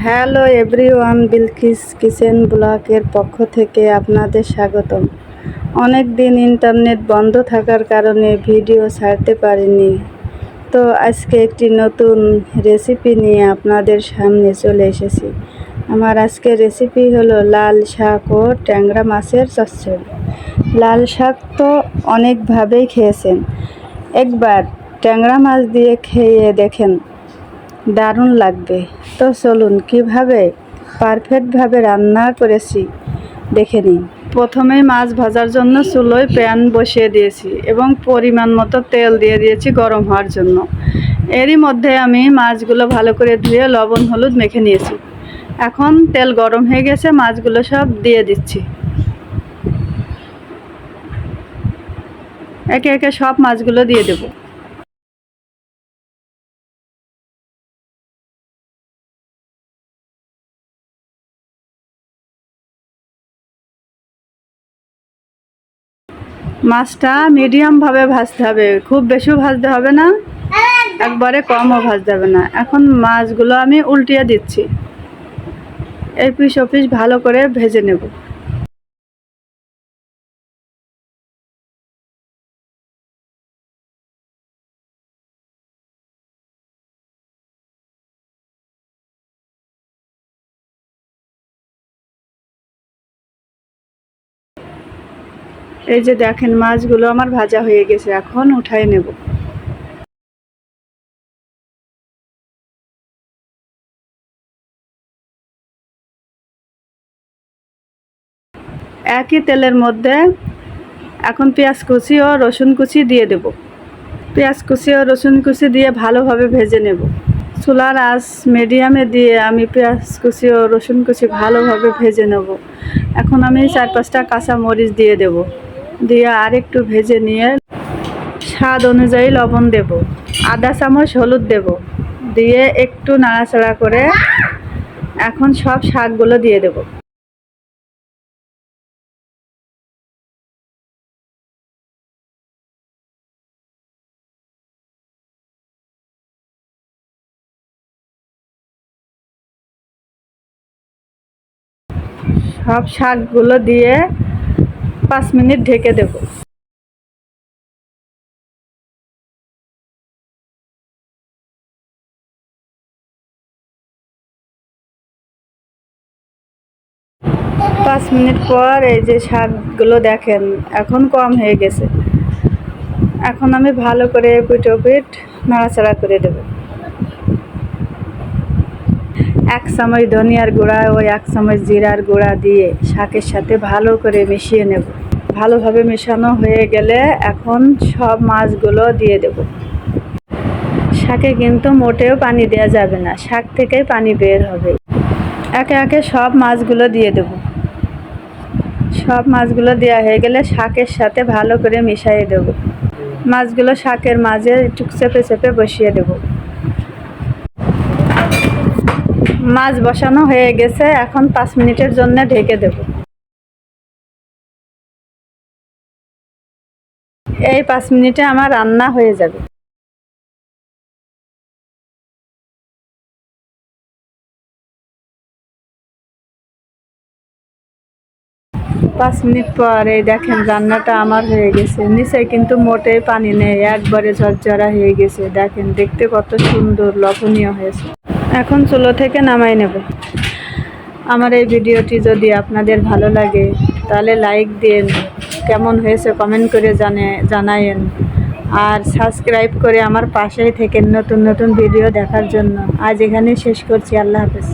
Hello everyone, Bilkis kitchen ব্লকের পক্ষ থেকে আপনাদের স্বাগতম। অনেক দিন ইন্টারনেট বন্ধ থাকার কারণে ভিডিও ছাড়তে পারিনি। তো আজকে একটি নতুন রেসিপি নিয়ে আপনাদের সামনে চলে এসেছি। আমার আজকের রেসিপি হলো লাল শাক ও ট্যাংরা মাছের চচ্চড়ি। লাল শাক তো অনেকভাবেই খেয়েছেন। একবার ট্যাংরা মাছ দিয়ে খেয়ে দেখেন দারুণ লাগবে। তো চলুন, কীভাবে পারফেক্টভাবে রান্না করেছি দেখে নিন প্রথমেই মাছ ভাজার জন্য চুলোয় প্যান বসিয়ে দিয়েছি এবং পরিমাণ মতো তেল দিয়ে দিয়েছি গরম হওয়ার জন্য। এরই মধ্যে আমি মাছগুলো ভালো করে ধুয়ে লবণ, হলুদ মেখে নিয়েছি। এখন তেল গরম হয়ে গেছে, মাছগুলো সব দিয়ে দিচ্ছি। একে একে সব মাছগুলো দিয়ে দেবো। মাছটা মিডিয়ামভাবে ভাজতে হবে। খুব বেশিও ভাজতে হবে না, একবারে কমও ভাজতে হবে না। এখন মাছগুলো আমি উল্টিয়ে দিচ্ছি। এই পিস অফিস ভালো করে ভেজে নেব। এই যে দেখেন, মাছগুলো আমার ভাজা হয়ে গেছে, এখন উঠাই নেব। একই তেলের মধ্যে এখন পেঁয়াজ কুচি ও রসুন কুচি দিয়ে দেব। পেঁয়াজ কুচি ও রসুন কুচি দিয়ে ভালোভাবে ভেজে নেব। চুলার আঁচ মিডিয়ামে দিয়ে আমি পেঁয়াজ কুচি ও রসুন কুচি ভালোভাবে ভেজে নেব। এখন আমি চার পাঁচটা কাঁচা মরিচ দিয়ে দেব। দিয়ে আর একটু ভেজে নিয়ে স্বাদ অনুযায়ী লবণ দেব। আদা চামচ হলুদ দেব। দিয়ে একটু নাড়াচাড়া করে এখন সব শাকগুলো দিয়ে দেব। সব শাকগুলো দিয়ে পাঁচ মিনিট ঢেকে দেব। পাঁচ মিনিট পর এই যে শাকগুলো দেখেন, এখন কম হয়ে গেছে। এখন আমি ভালো করে পিটো পিট নাড়াচাড়া করে দেব। এক চামচ ধনিয়ার গুঁড়া ও এক চামচ জিরার গুঁড়া দিয়ে শাকের সাথে ভালো করে মিশিয়ে নেব। ভালোভাবে মেশানো হয়ে গেলে এখন সব মাছগুলো দিয়ে দেব। শাকে কিন্তু মোটেও পানি দেওয়া যাবে না, শাক থেকেই পানি বের হবে। একে একে সব মাছগুলো দিয়ে দেব। সব মাছগুলো দেওয়া হয়ে গেলে শাকের সাথে ভালো করে মিশিয়ে দেব। মাছগুলো শাকের মাঝে একটু চেপে চেপে বসিয়ে দেব। মাছ বসানো হয়ে গেছে, এখন পাঁচ মিনিটের জন্য ঢেকে দেব। এই পাঁচ মিনিটে আমার রান্না হয়ে যাবে। পাঁচ মিনিট পর দেখেন রান্নাটা আমার হয়ে গেছে। নিচে কিন্তু মোটেই পানি নেই, একবারে ঝরঝরা হয়ে গেছে। দেখেন, দেখতে কত সুন্দর, লবণীয় হয়েছে। এখন চুলো থেকে নামাই নেব। আমার এই ভিডিওটি যদি আপনাদের ভালো লাগে, তাহলে লাইক দিন, কেমন হয়েছে কমেন্ট করে জানে, জানায়েন। আর সাবস্ক্রাইব করে আমার পাশেই থেকে নতুন নতুন ভিডিও দেখার জন্য। আজ এখানে শেষ করছি, আল্লাহ হাফেজ।